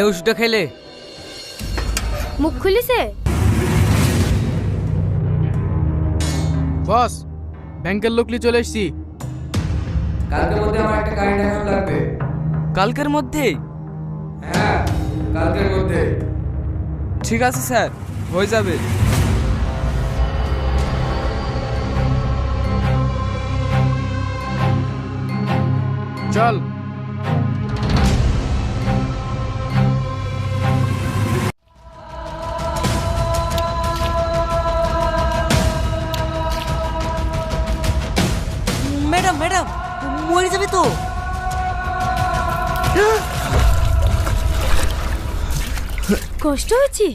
লে ওষুধটা খেলে। মুখ খুলিছে? বস ব্যাংকের লোকলি চলে এসছি। কালকের মধ্যে আমার একটা কারেন্ট অ্যাকাউন্ট লাগবে। কালকের মধ্যেই হ্যাঁ কালকের মধ্যে। ঠিক আছে স্যার হয়ে যাবে। চল। মরে যাবে তো। কষ্ট হচ্ছে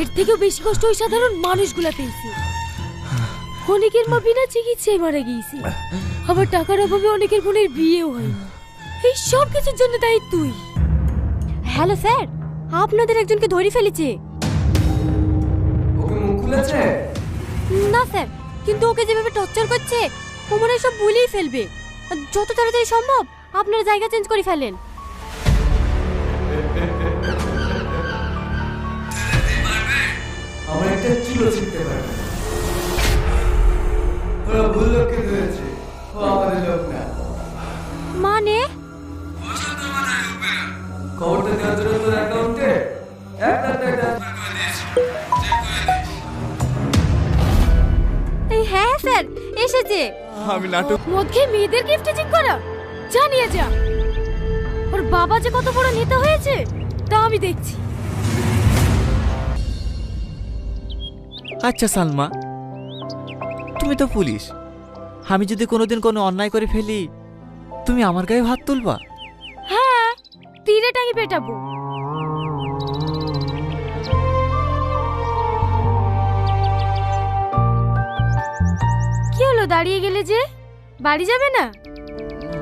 এর থেকেও বেশি কষ্ট ওই সাধারণ মানুষগুলা পেয়েছে। অনেকের মা বিনা চিকিৎসায় মারা গিয়েছে। আবার টাকার অভাবে অনেকের বোনের বিয়েও হয়নি। এই সব কিছুর জন্য দায়ী তুই। হ্যালো স্যার আপনাদের একজনকে ধরে ফেলেছে। না স্যার কিন্তু ওকে যেভাবে টর্চার করছে ও মনে হয় সব ভুলেই ফেলবে। যত তাড়াতাড়ি সম্ভব আপনারা জায়গা চেঞ্জ করে ফেলেন। আমার একটা চুলো ছিঁড়তে পারবে ওরা ভুল লোককে ধরেছে। ও আমাদের লোক না। মানে? খবরটা দেওয়ার জন্য তোর অ্যাকাউন্টে এক লাখ টাকা ট্রান্সফার করে দিয়েছি। এই হ্যাঁ স্যার এসেছে। আমি নাটক মদ খেয়ে মেয়েদের গিফট চেক করা। জানিয়ে যা। ওর বাবা যে কত বড় নেতা হয়েছে তা আমি দেখছি। আচ্ছা সালমা। তুমি তো পুলিশ। আমি যদি কোনোদিন কোনো অন্যায় করে ফেলি তুমি আমার গায়ে হাত তুলবা? হ্যাঁ তীরে টাঙি পেটাবো। দাঁড়িয়ে গেলে যে বাড়ি যাবে না?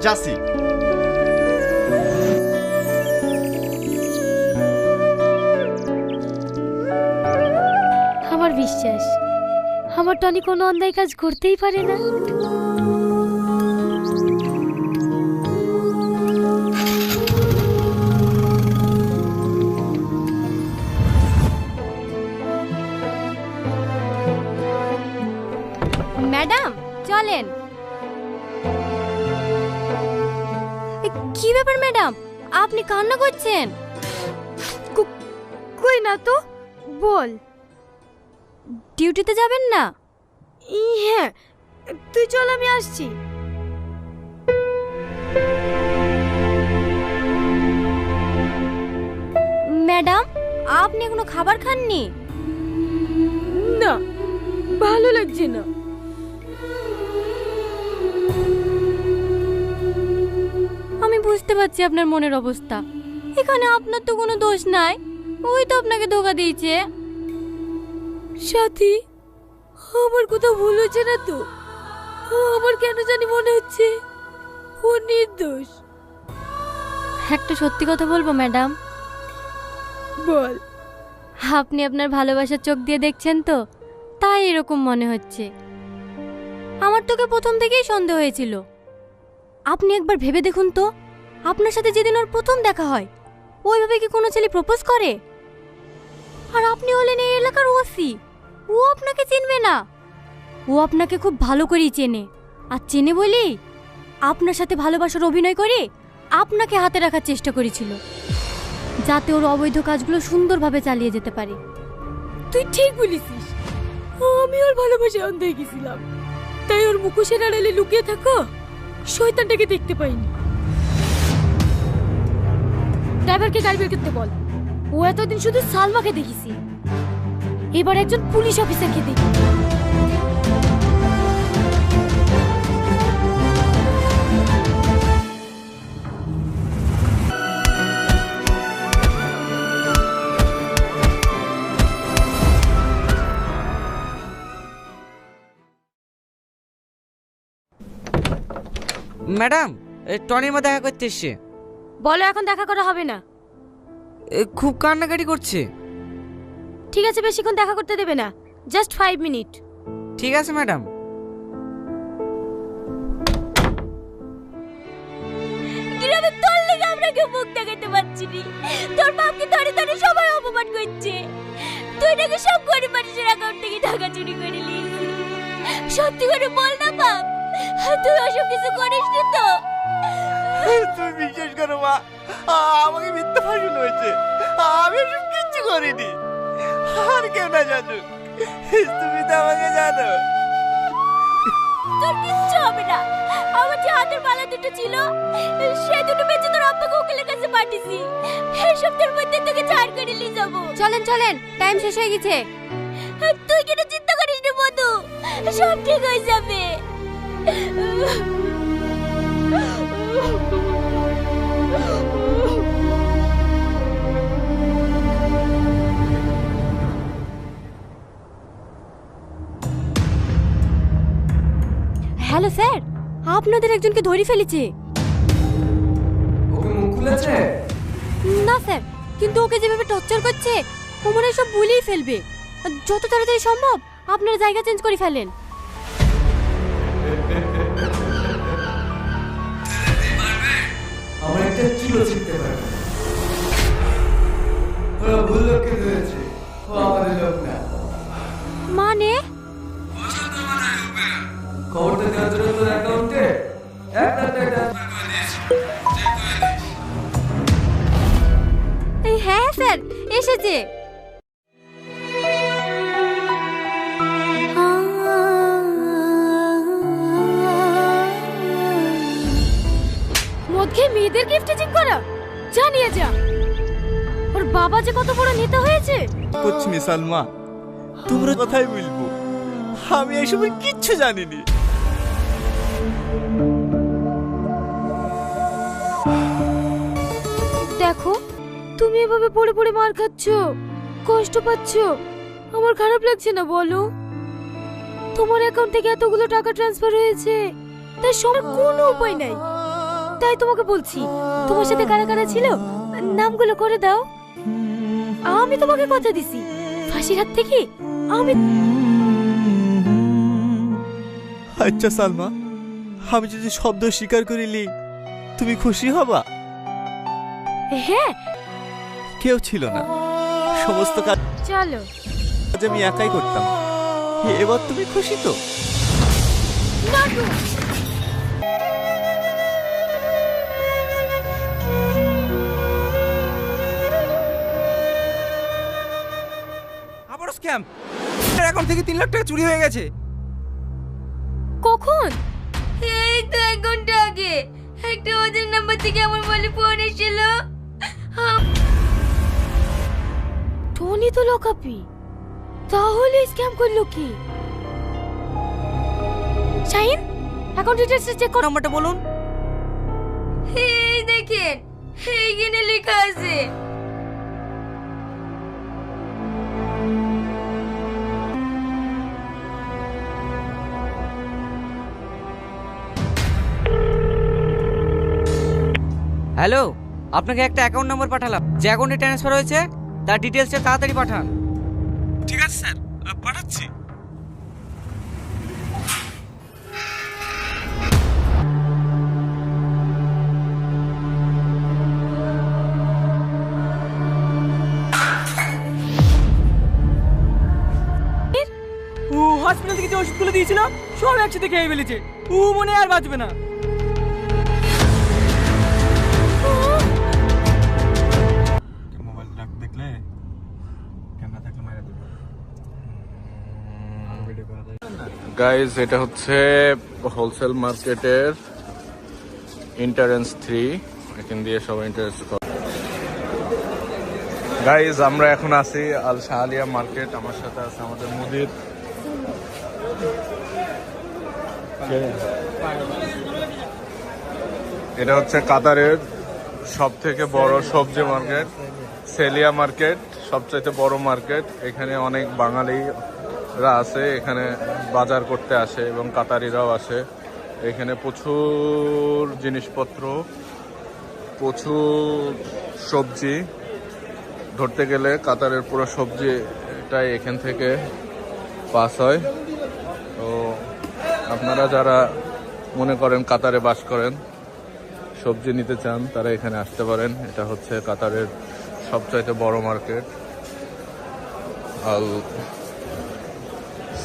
যাসি আমার বিশ্বাস আমার টনি কোনো অন্যায় কাজ করতেই পারে না। আপনি কান্না করছেন? কই না তো? বল। ডিউটিতে যাবেন না? হ্যাঁ তুই চল আমি আসছি। ম্যাডাম আপনি এখনও খাবার খাননি? না ভালো লাগছে না। বুঝতে পারছি আপনার মনের অবস্থা। এখানে আপনার তো কোনো দোষ নাই। ওই তো আপনাকে ধোকা দিয়েছে। সাথী আমার কোথাও ভুল হচ্ছে না তো? আমার কেন জানি মনে হচ্ছে ও নির্দোষ। একটা সত্যি কথা বলব ম্যাডাম? বল। আপনি আপনার ভালোবাসার চোখ দিয়ে দেখছেন তো? তাই এরকম মনে হচ্ছে। আমার তোকে প্রথম থেকেই সন্দেহ হয়েছিল। আপনি একবার ভেবে দেখুন তো। আপনার সাথে যেদিন ওর প্রথম দেখা হয়, ওইভাবে কি কোনো ছেলে প্রপোজ করে? আর আপনি হলেন এই এলাকার ওসি ও আপনাকে চিনবে না। ও আপনাকে খুব ভালো করেই চেনে, আর চেনে বলি আপনার সাথে ভালোবাসার অভিনয় করে আপনাকে হাতে রাখার চেষ্টা করেছিল, যাতে ওর অবৈধ কাজগুলো সুন্দরভাবে চালিয়ে যেতে পারে। তুই ঠিক বলেছিস। আমি ওর ভালোবাসে অন্ধ হয়ে গেছিলাম। তাই ওর মুখোশের আড়ালে লুকিয়ে থাকো, শয়তানটাকে দেখতে পাইনি। ড্রাইভারকে গাড়ি বের করতে বল। ও এতদিন শুধু সালমাকে দেখেছি। এবার একজন পুলিশ অফিসারকে দেখি। ম্যাডাম টনির মা দেখা করতে এসছে। বলো এখন দেখা করা হবে না। এ, খুব কান্নাকাটি করছে। ঠিক আছে বেশিক্ষণ দেখা করতে দেবে না। জাস্ট ফাইভ মিনিট ঠিক আছে ম্যাডাম। গ্রামে তোর লেগে আমরা কেউ মুখ দেখাতে পারছি পারিনি তোর বাপকে ধরে ধরে সবাই অপমান করছে। তুই নাকি সব গরিব মানুষের অ্যাকাউন্ট থেকে টাকা চুরি করে নিয়েছিস। সত্যি করে বল না বাপ। তুই ওসব কিছু করিসনি তো। আমি এসব কিচ্ছু করিনি। আর কেউ না জানুক তুমি তো আমাকে জানো। তোর কিচ্ছু হবে না। আমার যে হাতের মালা দুটো ছিল সে দুটো বেঁচে তোর আব্বাকে উকিলের কাছে পাঠিয়েছি। এই সপ্তাহের মধ্যে তোকে ছাড় করে নিয়ে যাব। চলেন চলেন টাইম শেষ হয়ে গেছে। তুই কেন চিন্তা করিস না মধু? সব ঠিক হয়ে যাবে। Hello sir. আপনাদের একজনকে ধরে ফেলেছে। ওকে মুখ খুলেছে? না স্যার। কিন্তু ওকে যেভাবে টর্চার করছে ও মনে সব ভুলেই ফেলবে। যত তাড়াতাড়ি সম্ভব আপনারা জায়গা চেঞ্জ করে ফেলেন। আমার একটা চুলো ছিঁড়তে পারে। ভুল লোককে ধরেছে। ও আমাদের লোক না। মানে? খবরটা দেওয়ার জন্য তোর অ্যাকাউন্টে এক লাখ টাকা হ্যাঁ স্যার এসেছে। মদ খেয়ে মেয়েদের গিফট চেক করা। জানিয়ে যা। ওর বাবা যে কত বড় নেতা হয়েছে। করছি নি সালমা তোমরা কথাই বলব আমি এসবের কিচ্ছু জানিনি। দেখো, তুমি এভাবে পড়ে পড়ে মার খাচ্ছ, কষ্ট পাচ্ছ। আমার খারাপ লাগছে না, বলো। তোমার অ্যাকাউন্ট থেকে এতগুলো টাকা ট্রান্সফার হয়েছে, তাই সবার কোনো উপায় নাই। তাই তোমাকে বলছি, তোমার সাথে কারা কারা ছিল? নামগুলো করে দাও। আমি তোমাকে কথা দিছি। ফাঁসির হাত থেকে আমি আচ্ছা সালমা। আমি যদি শব্দ স্বীকার করিলি তুমি খুশি হবা? হ্যাঁ। কেউ ছিল না। সমস্ত কাজ চলো। আজ আমি একাই করতাম। এবার তুমি খুশি তো? আবারও স্ক্যাম অ্যাকাউন্ট থেকে তিন লাখ টাকা চুরি হয়ে গেছে। কখন? এই তো এক ঘণ্টা আগে। একটা ওদের নাম্বার থেকে আমার মোবাইলে ফোন এসেছিল। টনি তো লোকাপি তাহলে স্ক্যাম করল কি? শাহিন অ্যাকাউন্ট ডিটেলস চেক করো। নাম্বারটা বলুন। এই দেখেন এইখানে লেখা আছে। হ্যালো আপনাকে একটা অ্যাকাউন্ট নাম্বার পাঠালাম। যে অ্যাকাউন্টে ট্রান্সফার হয়েছে তার ডিটেলসটা তাড়াতাড়ি পাঠান। ঠিক আছে স্যার। পাঠাচ্ছি। ও হসপিটাল থেকে যে ওষুধগুলো দিয়েছিল সব একসাথে খেয়ে ফেলেছে। ও মনে আর বাঁচবে না। গাইজ এটা হচ্ছে হোলসেল মার্কেটের ইন্টারেন্স থ্রি এখান দিয়ে সবাই ইন্টারেন্স গাইজ আমরা এখন আছি আল শাহালিয়া মার্কেট আমার সাথে আছে আমাদের মুদির এটা হচ্ছে কাতারের সব থেকে বড় সবজি মার্কেট সেলিয়া মার্কেট সবচাইতে বড় মার্কেট এখানে অনেক বাঙালিরা আছে, এখানে বাজার করতে আসে এবং কাতারিরাও আসে। এখানে প্রচুর জিনিসপত্র, প্রচুর সবজি। ধরতে গেলে কাতারের পুরো সবজিটাই এখান থেকে পাস হয়। তো আপনারা যারা মনে করেন কাতারে বাস করেন, সবজি নিতে চান, তারা এখানে আসতে পারেন। এটা হচ্ছে কাতারের সবচাইতে বড় মার্কেট। আল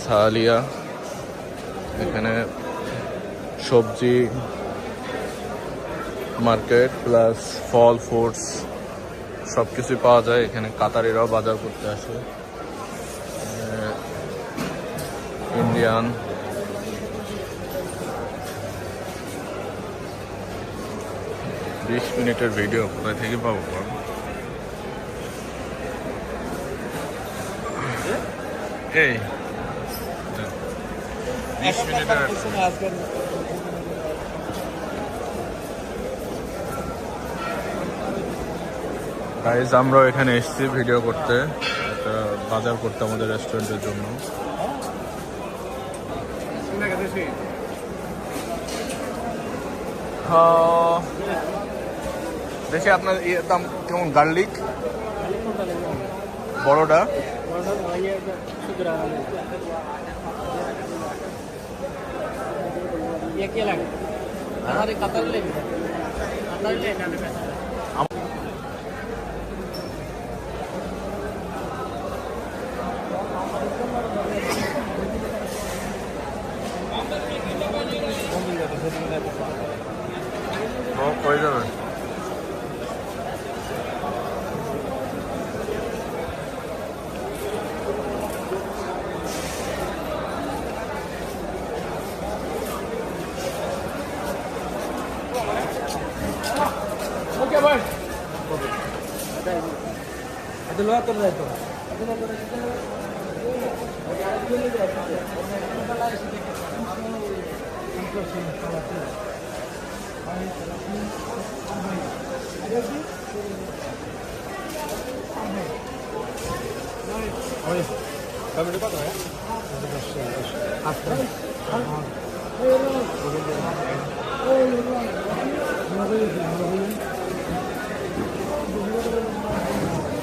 সালিয়া, এখানে সবজি মার্কেট প্লাস ফল ফ্রুটস সব কিছুই পাওয়া যায় এখানে কাতারিরাও বাজার করতে আসে ইন্ডিয়ান বিশ মিনিটের ভিডিও, কোথায় থেকে পাবো? এই বিশ মিনিটের গাইজ আমরা এখানে এসেছি ভিডিও করতে একটা বাজার করতে আমাদের রেস্টুরেন্টের জন্য। হ্যাঁ। দেখি আপনার ইয়ে দাম কেমন? গার্লিক বড়টা? කියලා. ආහාරේ කතරලේ. කතරලේ නෑ. পুরাতন যাইতো টমেটো কত হয় আচ্ছা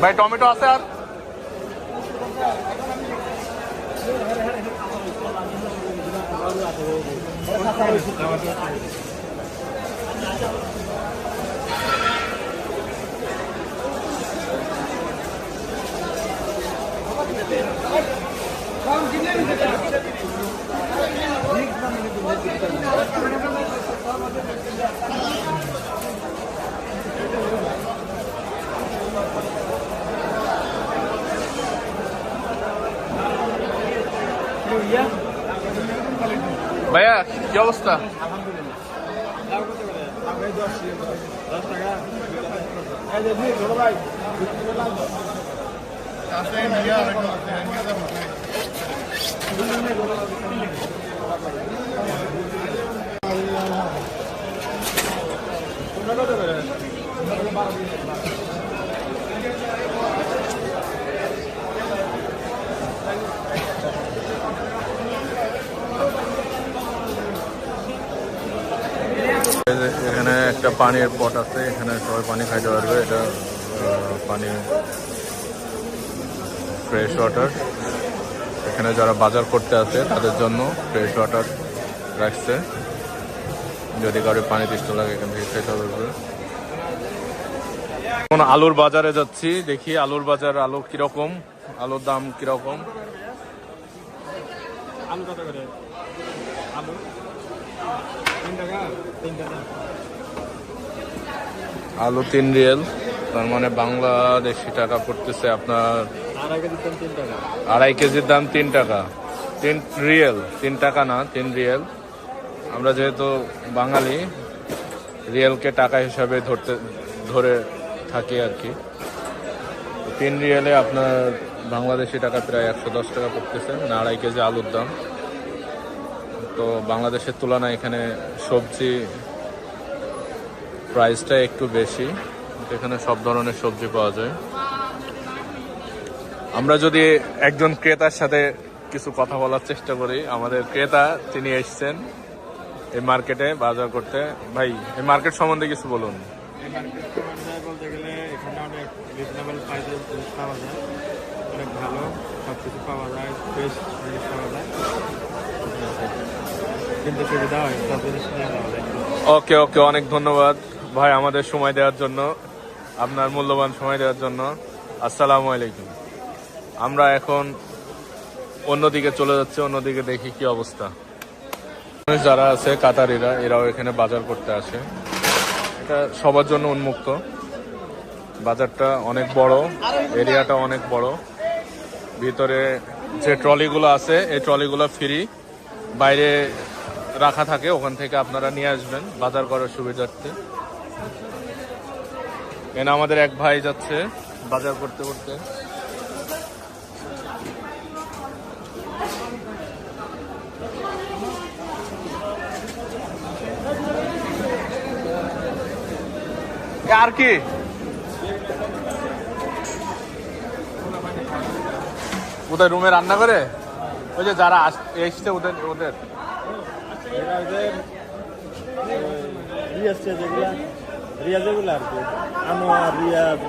ভাই টমেটো আছে আর? ভাইয়া কি অবস্থা এই যে এখানে একটা পানির পট আছে, এখানে সবাই পানি খাইতে পারবে, এটা পানি ফ্রেশ ওয়াটার এখানে যারা বাজার করতে আছে তাদের জন্য ফ্রেশ ওয়াটার রাখছে। যদি কারোর পানি তৃষ্ণ লাগে এখান থেকে খেতে পারবে এখন আলুর বাজারে যাচ্ছি দেখি আলুর বাজার আলু কীরকম আলুর দাম কীরকম। আলু কত করে? আলু? তিন টাকা? টাকা। আলু তিন রিয়েল তার মানে বাংলাদেশি টাকা পড়তেছে আপনার আড়াই কেজির দাম তিন টাকা। তিন রিয়েল তিন টাকা না তিন রিয়েল। আমরা যেহেতু বাঙালি, রিয়েলকে টাকা হিসাবে ধরতে, ধরে থাকি আর কি। তিন রিয়েলে আপনার বাংলাদেশি টাকা প্রায় একশো দশ টাকা পড়তেছে আড়াই কেজি আলুর দাম। তো বাংলাদেশের তুলনায় এখানে সবজি প্রাইসটা একটু বেশি এখানে সব ধরনের সবজি পাওয়া যায়। আমরা যদি একজন ক্রেতার সাথে কিছু কথা বলার চেষ্টা করি, আমাদের ক্রেতা তিনি এসছেন এই মার্কেটে বাজার করতে। ভাই এই মার্কেট সম্বন্ধে কিছু বলুন। এই মার্কেট সম্বন্ধে বলতে গেলে এখানে অনেক রিজনেবল প্রাইসে জিনিস পাওয়া যায়। অনেক ভালো সব কিছু পাওয়া যায় ফ্রেশ জিনিস পাওয়া যায়। কিন্তু সুবিধা হয় সব জিনিস নিয়ে যাওয়া যায়। ওকে ওকে অনেক ধন্যবাদ। ভাই আমাদের সময় দেওয়ার জন্য আপনার মূল্যবান সময় দেওয়ার জন্য। আসসালামু আলাইকুম। আমরা এখন অন্যদিকে চলে যাচ্ছি অন্যদিকে দেখি কি অবস্থা। যারা আছে, কাতারিরা, এরাও এখানে বাজার করতে আসে। এটা সবার জন্য উন্মুক্ত। বাজারটা অনেক বড়, এরিয়াটা অনেক বড়। ভিতরে যে ট্রলিগুলো আছে, এই ট্রলিগুলো ফ্রি। বাইরে রাখা থাকে, ওখান থেকে আপনারা নিয়ে আসবেন বাজার করার সুবিধার্থে। এখানে আমাদের এক ভাই যাচ্ছে বাজার করতে করতে। আর কি? ওদের রুমে রান্না করে? ওই যে যারা এসছে ওদের ওদের। ওদের যেগুলা আর কি আনোয়ার, রিয়াজ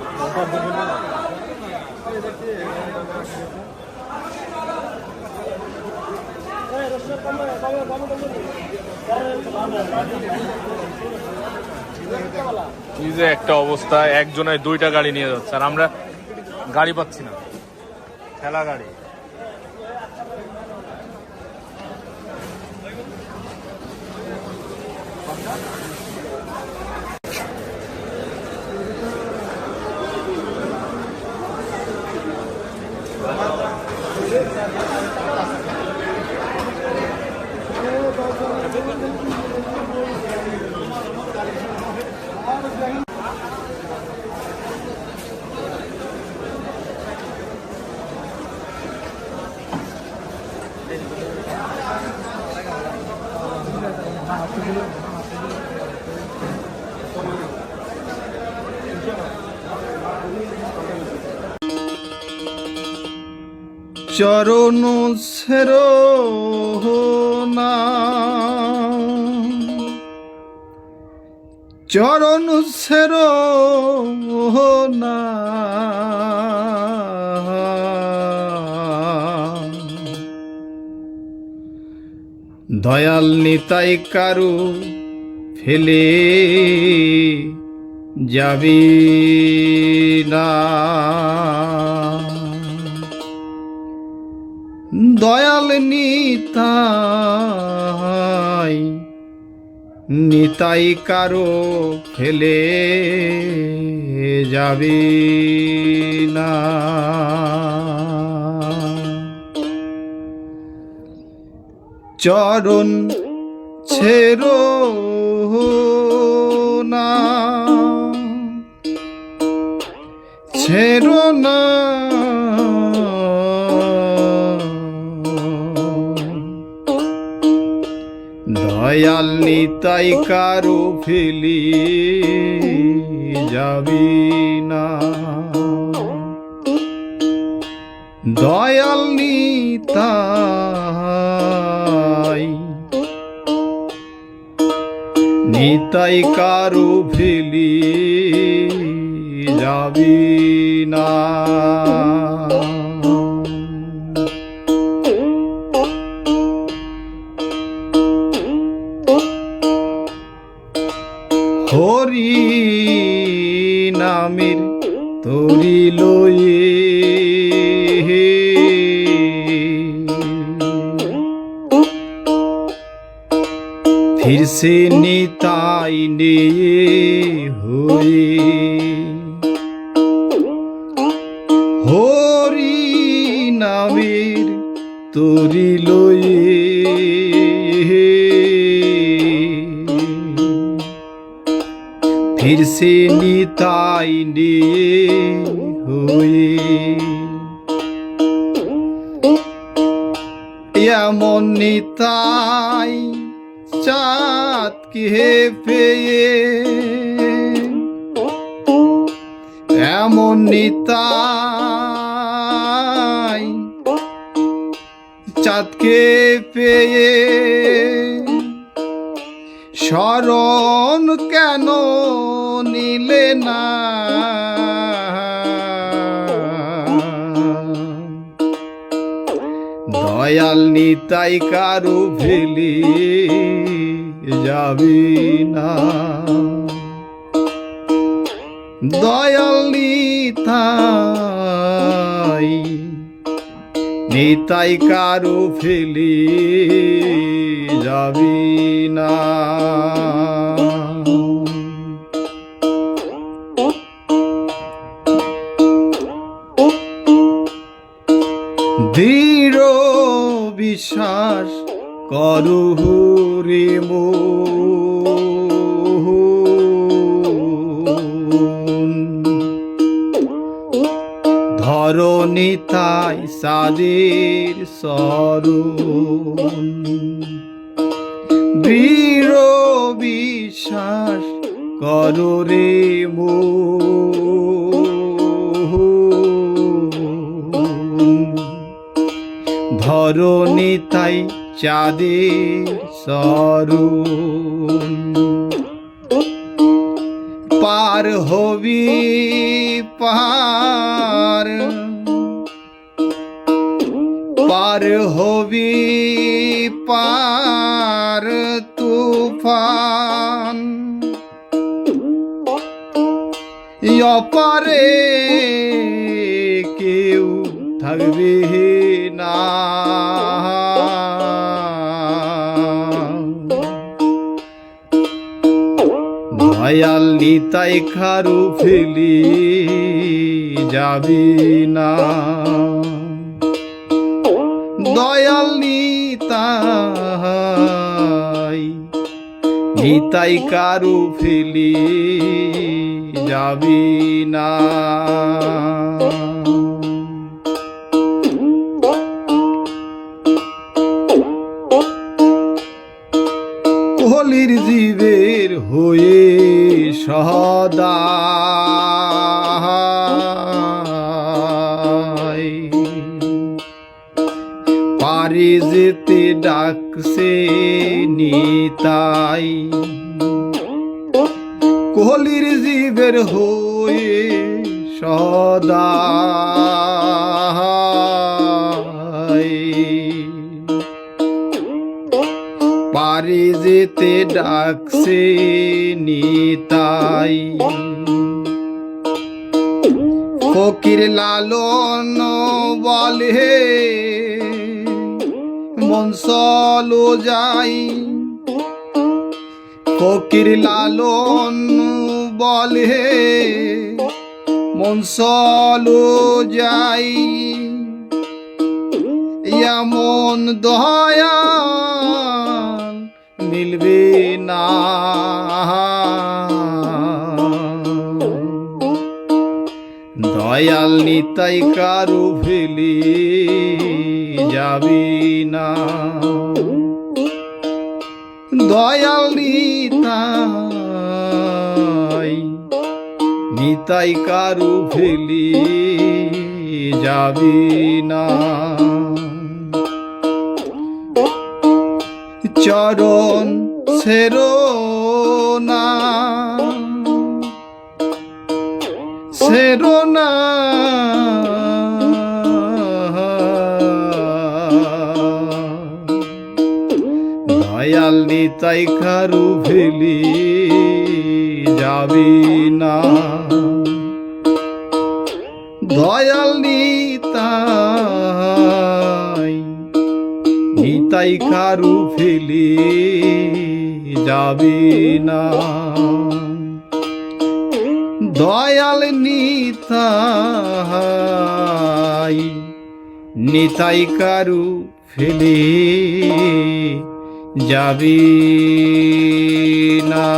কি যে একটা অবস্থা একজনের দুইটা গাড়ি নিয়ে যাচ্ছে, আর আমরা গাড়ি পাচ্ছি না। ঠেলা গাড়ি। চরণ সের না। চরণ সের না। দয়াল নিতাই কারু ফেলে যাবি না। দয়াল নিতাই নিতাই কারও ফেলে যাবি না। চরণ ছেড়ো না ছেড়ো নিতাই কারও ফেলি যাবি না। দয়াল নিতাই নিতাই কারও ফেলি যাবি না। নামের তরি লয়ে ফিরছে নিতাই নিয়ে হয়ে। ফিরছে নিতাই নিয়ে হয়ে এমন নিতাই চাঁদ কে পেয়ে। এমন নিতাই চাঁদকে পেয়ে। স্মরণ কেন না। দয়াল নিতাই কারু ফেলি যাবি না। দয়াল নিতাই নিতাই কারু ফেলি যাবি না। দৃঢ় বিশ্বাস করু রে মন। ধরণী তাই সাদের দৃঢ় বিশ্বাস করো রে মন। ধরণী তাই চাঁদের সরণ পার হবি পার পার হবি পার তুফান। অপারে দয়াল নিতাই খারু ফেলি যাবি না। দয়াল নিতাই নিতাই কারু ফেলি যাবি না। কলির জীবের হয়ে সদা। পারে যেতে ডাকছে নিতাই। কোহলির জীবের হয়ে সদা। পারে যেতে ডাকছে নিতাই। ফকির লালন বলে মনসল যাই। ফকির লালন বলে মনসল যাই। এমন দয়া মিলবে না। দয়াল নিতাই কারু ফেলি যাবি না। দয়াল নিতাই নিতাই কারু ফেলি যাবি না। চরণ সেরো না। সেরো না। দয়াল নিতাই খারু ফেলি যাবি না। দয়াল কারু ফেলি যাবি না। দয়াল নিতাই নিতাই কারু ফেলে যাবি না।